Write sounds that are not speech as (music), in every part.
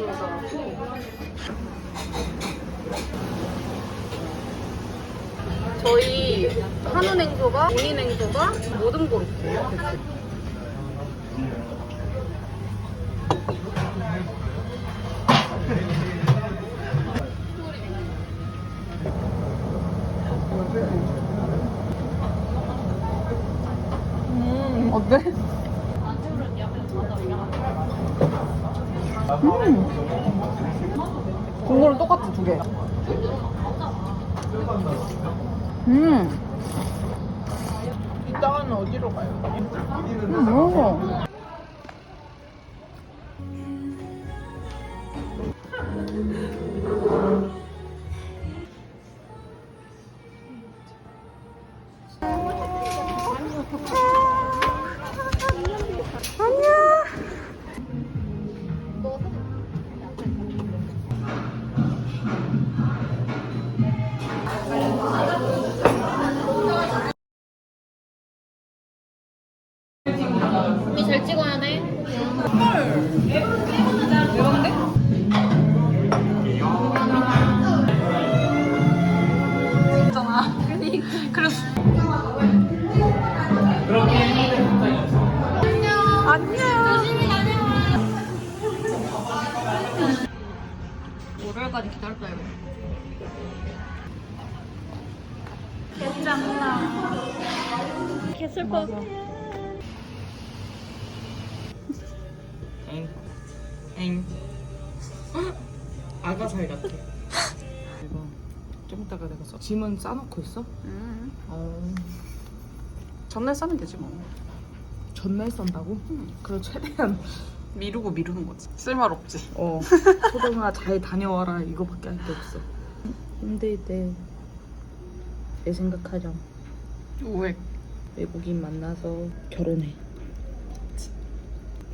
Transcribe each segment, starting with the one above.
보여서. 저희 한우 냉소가, 오니 냉소가 모든 고로케 음. 국물은 똑같아, 두 개. 음. 이따가는 어디로 가요? 음, 먹어. 고기 잘 찍어야 돼. 기다렸다 이거 개짱나 개 슬퍼. 엥. (laughs) 아가살 같아. 이거 좀 이따가 내가 써. 짐은 싸놓고 있어? 음. 어. 전날 싸면 되지 뭐. 전날 싼다고? 그래 최대한 미루고 미루는 거지. 쓸말 없지. 어 (laughs) 소동아 잘 다녀와라 이거밖에 할 게 없어. 힘들 때내 생각하렴. 오해. 외국인 만나서 결혼해.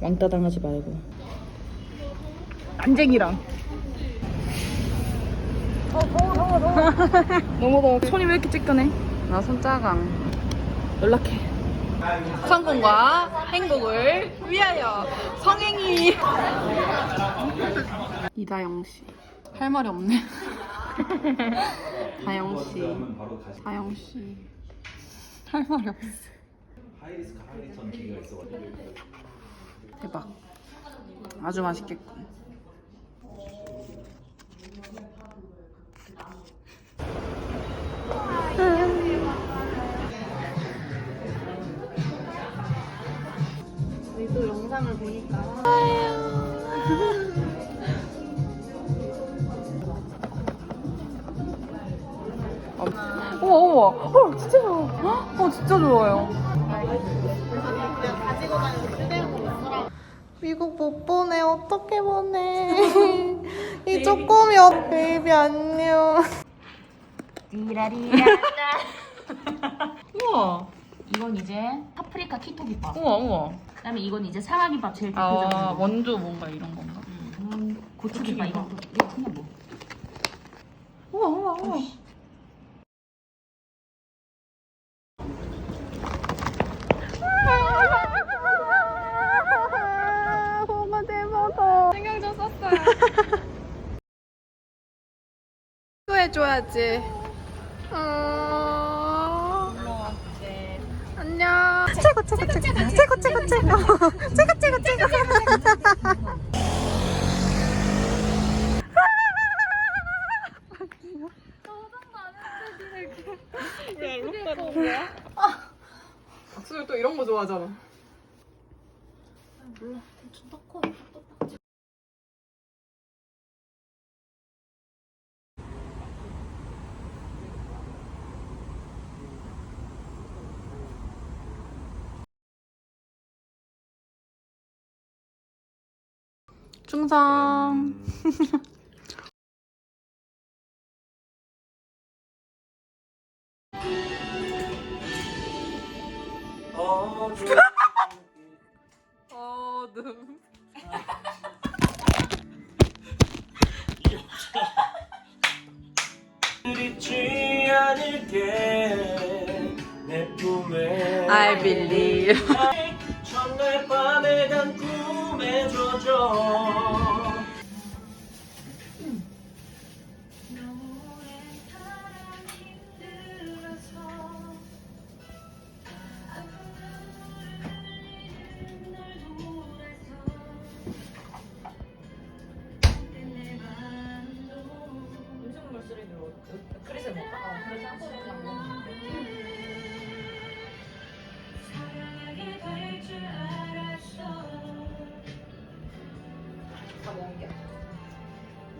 왕따 당하지 말고. 난쟁이랑. (laughs) 너무 더워. 손이 왜 이렇게 찌끈해? 나 손자강. 연락해. 성공과 행복을 위하여 성행이. (laughs) 이다영 씨. 할 말이 없네. (laughs) 다영 씨. 다영 씨. 할 말이 없어. 하이리스크 하이리턴 기계가 있어가지고 대박. 아주 맛있겠군. 영상을 보니까 어머 어머 어 진짜 좋아 어 진짜 좋아요 미국 못 보내 어떻게 보내 (laughs) 이 쪼꼬미 어 베이비 안녕 우와. 이건 이제 파프리카 키토 김밥. 우와 우와. 그다음에 이건 이제 사과 김밥 제일 아 대표적인 거. 원조 뭔가 이런 건가? 음, 고추 김밥 이거 이거 그냥 뭐. 우와 우와 우와. 대박어 썼어요 (laughs) 또 해줘야지 어... 최고 최고 최고 최고 최고 최고 최고 최고 박수를 또 이런 거 좋아하잖아 충 성. 어둠 잊지 않을게 내 꿈에 I believe (laughs) 멈춰 그래서 못 가. 어, 그래서 한 번에 그냥 먹는데. 사랑하게 될줄 다 먹은 게 아,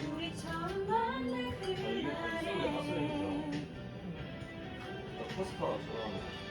이게 그 수업에 갔어요. 포스터 저랑